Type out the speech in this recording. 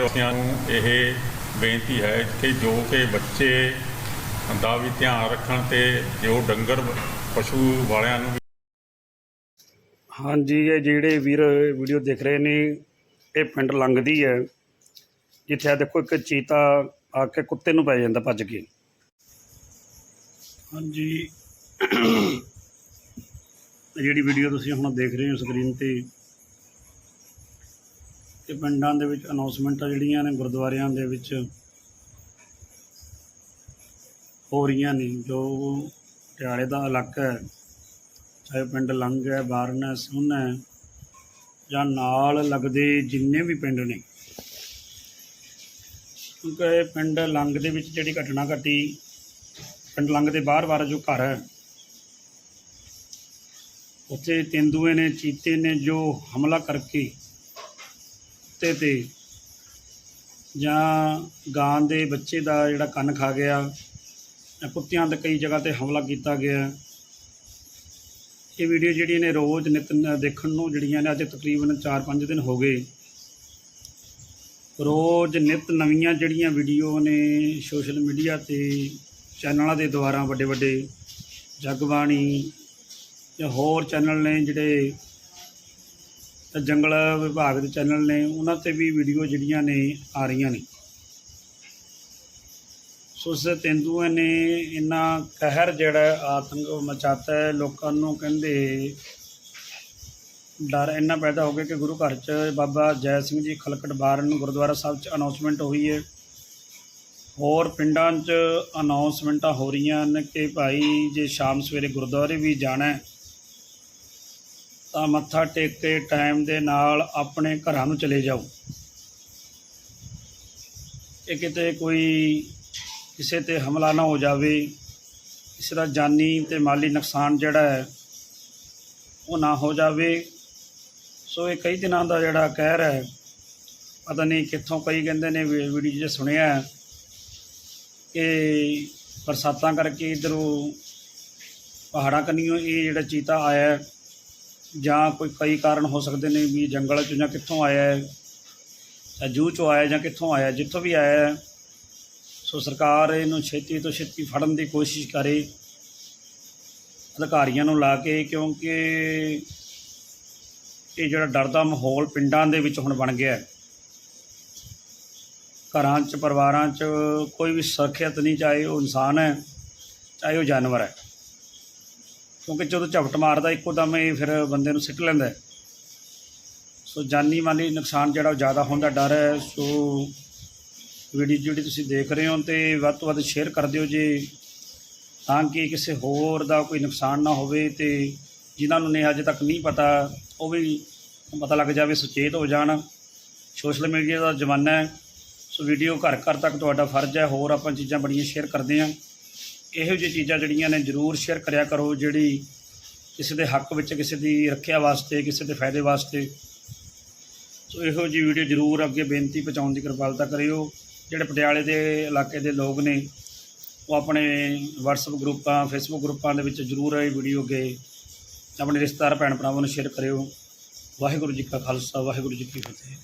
ਰੋਕਿਆਂ ਇਹ ਬੇਨਤੀ ਹੈ ਕਿ ਜੋ ਕਿ ਬੱਚੇ ਦਾ ਵੀ ਧਿਆਨ ਰੱਖਣ ਤੇ ਜੋ ਡੰਗਰ ਪਸ਼ੂ ਵਾਲਿਆਂ ਨੂੰ ਹਾਂਜੀ, ਇਹ ਜਿਹੜੇ ਵੀਰ ਵੀਡੀਓ ਦੇਖ ਰਹੇ ਨੇ, ਇਹ ਪਿੰਡ ਲੰਘਦੀ ਹੈ। ਜਿੱਥੇ ਆ ਦੇਖੋ ਇੱਕ ਚੀਤਾ ਆ ਕੇ ਕੁੱਤੇ ਨੂੰ ਪੈ ਜਾਂਦਾ ਭੱਜ ਕੇ। ਹਾਂਜੀ। ਜਿਹੜੀ ਵੀਡੀਓ ਤੁਸੀਂ ਹੁਣ ਦੇਖ ਰਹੇ ਹੋ ਸਕਰੀਨ ਤੇ ਇਹ ਪਿੰਡਾਂ ਦੇ ਵਿੱਚ ਅਨਾਉਂਸਮੈਂਟਾਂ ਜਿਹੜੀਆਂ ਨੇ, ਗੁਰਦੁਆਰਿਆਂ ਦੇ ਵਿੱਚ ਹੋ ਰਹੀਆਂ ਨੇ। ਜੋ ਪਟਿਆਲੇ ਦਾ ਇਲਾਕਾ ਹੈ, ਚਾਹੇ ਪਿੰਡ ਲੰਗ ਹੈ ਬਾਰਨ ਹੈ ਸੁੰਨ ਹੈ, ਜਾਂ ਨਾਲ ਲੱਗਦੇ ਜਿੰਨੇ ਵੀ ਪਿੰਡ ਨੇ, ਕਿਉਂਕਿ ਪਿੰਡ ਲੰਘ ਦੇ ਵਿੱਚ ਜਿਹੜੀ ਘਟਨਾ ਘਟੀ, ਪਿੰਡ ਲੰਘ ਦੇ ਬਾਹਰ ਬਾਹਰ ਜੋ ਘਰ ਹੈ, ਉੱਥੇ ਤੇਂਦੂਏ ਨੇ, ਚੀਤੇ ਨੇ ਜੋ ਹਮਲਾ ਕਰਕੇ ਕੁੱਤੇ ਤੇ ਜਾਂ ਗਾਂ ਦੇ ਬੱਚੇ ਦਾ ਜਿਹੜਾ ਕੰਨ ਖਾ ਗਿਆ, ਜਾਂ ਕੁੱਤਿਆਂ ਤੇ ਕਈ ਜਗ੍ਹਾ ਤੇ ਹਮਲਾ ਕੀਤਾ ਗਿਆ। ਇਹ ਵੀਡੀਓ ਜਿਹੜੀਆਂ ਨੇ ਰੋਜ਼ ਨਿਤ ਦੇਖਣ ਨੂੰ ਜਿਹੜੀਆਂ ਨੇ ਅੱਜ ਤਕਰੀਬਨ 4-5 ਦਿਨ ਹੋ ਗਏ। ਰੋਜ਼ ਨਿਤ ਨਵੀਆਂ ਜਿਹੜੀਆਂ ਵੀਡੀਓ ਨੇ ਸੋਸ਼ਲ ਮੀਡੀਆ ਤੇ ਚੈਨਲਾਂ ਦੇ ਦੁਆਰਾ ਵੱਡੇ ਵੱਡੇ ਜਗਬਾਣੀ ਜਾਂ ਹੋਰ ਚੈਨਲ ਨੇ ਜਿਹੜੇ ਤੇ ਜੰਗਲ ਵਿਭਾਗ ਦੇ ਚੈਨਲ ਨੇ, ਉਹਨਾਂ ਤੇ ਵੀ ਵੀਡੀਓ ਜਿਹੜੀਆਂ ਨੇ ਆ ਰਹੀਆਂ ਨੇ। ਸੋ ਉਸ ਤੇਂਦੂਏ ਨੇ ਇੰਨਾ ਕਹਿਰ ਜਿਹੜਾ ਆਤੰਕ ਮਚਾਤਾ ਹੈ, ਲੋਕਾਂ ਨੂੰ ਕਹਿੰਦੇ ਡਰ ਇੰਨਾ ਪੈਦਾ ਹੋ ਗਿਆ ਕਿ ਗੁਰੂ ਘਰ 'ਚ ਬਾਬਾ ਜੈ ਸਿੰਘ ਜੀ ਖਲਕਟ ਬਾਰਨ ਗੁਰਦੁਆਰਾ ਸਾਹਿਬ 'ਚ ਅਨਾਉਂਸਮੈਂਟ ਹੋਈ ਹੈ। ਹੋਰ ਪਿੰਡਾਂ 'ਚ ਅਨਾਉਂਸਮੈਂਟਾਂ ਹੋ ਰਹੀਆਂ ਨੇ ਕਿ ਭਾਈ ਜੇ ਸ਼ਾਮ ਸਵੇਰੇ ਗੁਰਦੁਆਰੇ ਵੀ ਜਾਣਾ ਹੈ ਤਾਂ ਮੱਥਾ ਟੇਕ ਕੇ ਟਾਈਮ ਦੇ ਨਾਲ ਆਪਣੇ ਘਰਾਂ ਨੂੰ ਚਲੇ ਜਾਓ। ਇਹ ਕਿਤੇ ਕੋਈ ਕਿਸੇ ਤੇ ਹਮਲਾ ਨਾ ਹੋ ਜਾਵੇ, ਕਿਸੇ ਦਾ ਜਾਨੀ ਤੇ ਮਾਲੀ ਨੁਕਸਾਨ ਜਿਹੜਾ ਹੈ, ਉਹ ਨਾ ਹੋ ਜਾਵੇ। ਸੋ ਇਹ ਕਈ ਦਿਨਾਂ ਦਾ ਜਿਹੜਾ ਕਹਿਰ ਹੈ, ਪਤਾ ਨਹੀਂ ਕਿੱਥੋਂ ਕਈ ਕਹਿੰਦੇ ਨੇ ਵੀ- ਵੀਡੀਓ 'ਚ ਸੁਣਿਆ ਕਿ ਬਰਸਾਤਾਂ ਕਰਕੇ ਇਧਰੋਂ ਪਹਾੜਾਂ ਕੰਨੀਓ ਇਹ ਜਿਹੜਾ ਚੀਤਾ ਆਇਆ ਜਾਂ ਕੋਈ ਕਈ ਕਾਰਨ ਹੋ ਸਕਦੇ ਨੇ ਵੀ ਜੰਗਲ 'ਚੋਂ ਜਾਂ ਕਿੱਥੋਂ ਆਇਆ ਹੈ, ਜਾਂ ਜੂ 'ਚੋਂ ਆਇਆ ਜਾਂ ਕਿੱਥੋਂ ਆਇਆ, ਜਿੱਥੋਂ ਵੀ ਆਇਆ ਹੈ। ਸੋ ਸਰਕਾਰ ਇਹਨੂੰ ਛੇਤੀ ਤੋਂ ਛੇਤੀ ਫੜਨ ਦੀ ਕੋਸ਼ਿਸ਼ ਕਰੇ, ਅਧਿਕਾਰੀਆਂ ਨੂੰ ਲਾ ਕੇ, ਕਿਉਂਕਿ ਇਹ ਜਿਹੜਾ ਡਰ ਦਾ ਮਾਹੌਲ ਪਿੰਡਾਂ ਦੇ ਵਿੱਚ ਹੁਣ ਬਣ ਗਿਆ ਹੈ। ਘਰਾਂ 'ਚ, ਪਰਿਵਾਰਾਂ 'ਚ ਕੋਈ ਵੀ ਸੁਰੱਖਿਅਤ ਨਹੀਂ, ਚਾਹੇ ਉਹ ਇਨਸਾਨ ਹੈ, ਚਾਹੇ ਉਹ ਜਾਨਵਰ ਹੈ। ਕਿਉਂਕਿ ਜਦੋਂ ਝਪਟ ਮਾਰਦਾ, ਇੱਕੋ ਦਮ ਇਹ ਫਿਰ ਬੰਦੇ ਨੂੰ ਸਿੱਟ ਲੈਂਦਾ ਸੋ ਜਾਨੀ ਮਾਲੀ ਨੁਕਸਾਨ ਜਿਹੜਾ ਉਹ ਜ਼ਿਆਦਾ ਹੋਣ ਦਾ ਡਰ ਹੈ। ਸੋ ਵੀਡੀਓ ਜਿਹੜੀ ਤੁਸੀਂ ਦੇਖ ਰਹੇ ਹੋ ਤੇ ਵੱਧ ਤੋਂ ਵੱਧ ਸ਼ੇਅਰ ਕਰ ਦਿਓ ਜੇ, ਤਾਂ ਕਿ ਕਿਸੇ ਹੋਰ ਦਾ ਕੋਈ ਨੁਕਸਾਨ ਨਾ ਹੋਵੇ ਤੇ ਜਿਨ੍ਹਾਂ ਨੂੰ ਨੇ ਅਜੇ ਤੱਕ ਨਹੀਂ ਪਤਾ, ਉਹ ਵੀ ਪਤਾ ਲੱਗ ਜਾਵੇ, ਸੁਚੇਤ ਹੋ ਜਾਣ। ਸੋਸ਼ਲ ਮੀਡੀਆ ਦਾ ਜ਼ਮਾਨਾ ਹੈ। ਸੋ ਵੀਡੀਓ ਘਰ ਘਰ ਤੱਕ ਤੁਹਾਡਾ ਫਰਜ਼ ਹੈ। ਹੋਰ ਆਪਾਂ ਚੀਜ਼ਾਂ ਬੜੀਆਂ ਸ਼ੇਅਰ ਕਰਦੇ ਹਾਂ। ਇਹੋ ਜਿਹੀ ਚੀਜ਼ਾਂ ਜਿਹੜੀਆਂ ਨੇ ਜ਼ਰੂਰ ਸ਼ੇਅਰ ਕਰਿਆ ਕਰੋ, ਜਿਹੜੀ ਕਿਸੇ ਦੇ ਹੱਕ ਵਿੱਚ, ਕਿਸੇ ਦੀ ਰੱਖਿਆ ਵਾਸਤੇ, ਕਿਸੇ ਦੇ ਫਾਇਦੇ ਵਾਸਤੇ। ਸੋ ਇਹੋ ਜਿਹੀ ਵੀਡੀਓ ਜ਼ਰੂਰ ਅੱਗੇ ਬੇਨਤੀ ਪਹੁੰਚਾਉਣ ਦੀ ਕਿਰਪਾਲਤਾ ਕਰਿਓ। ਜਿਹੜੇ ਪਟਿਆਲੇ ਦੇ ਇਲਾਕੇ ਦੇ ਲੋਕ ਨੇ, ਉਹ ਆਪਣੇ WhatsApp ਗਰੁੱਪਾਂ, Facebook ਗਰੁੱਪਾਂ ਦੇ ਵਿੱਚ ਜ਼ਰੂਰ ਇਹ ਵੀਡੀਓ ਅੱਗੇ ਆਪਣੇ ਰਿਸ਼ਤੇਦਾਰ ਭੈਣ ਭਰਾਵਾਂ ਨੂੰ ਸ਼ੇਅਰ ਕਰਿਓ। ਵਾਹਿਗੁਰੂ ਜੀ ਕਾ ਖਾਲਸਾ, ਵਾਹਿਗੁਰੂ ਜੀ ਕੀ ਫਤਿਹ।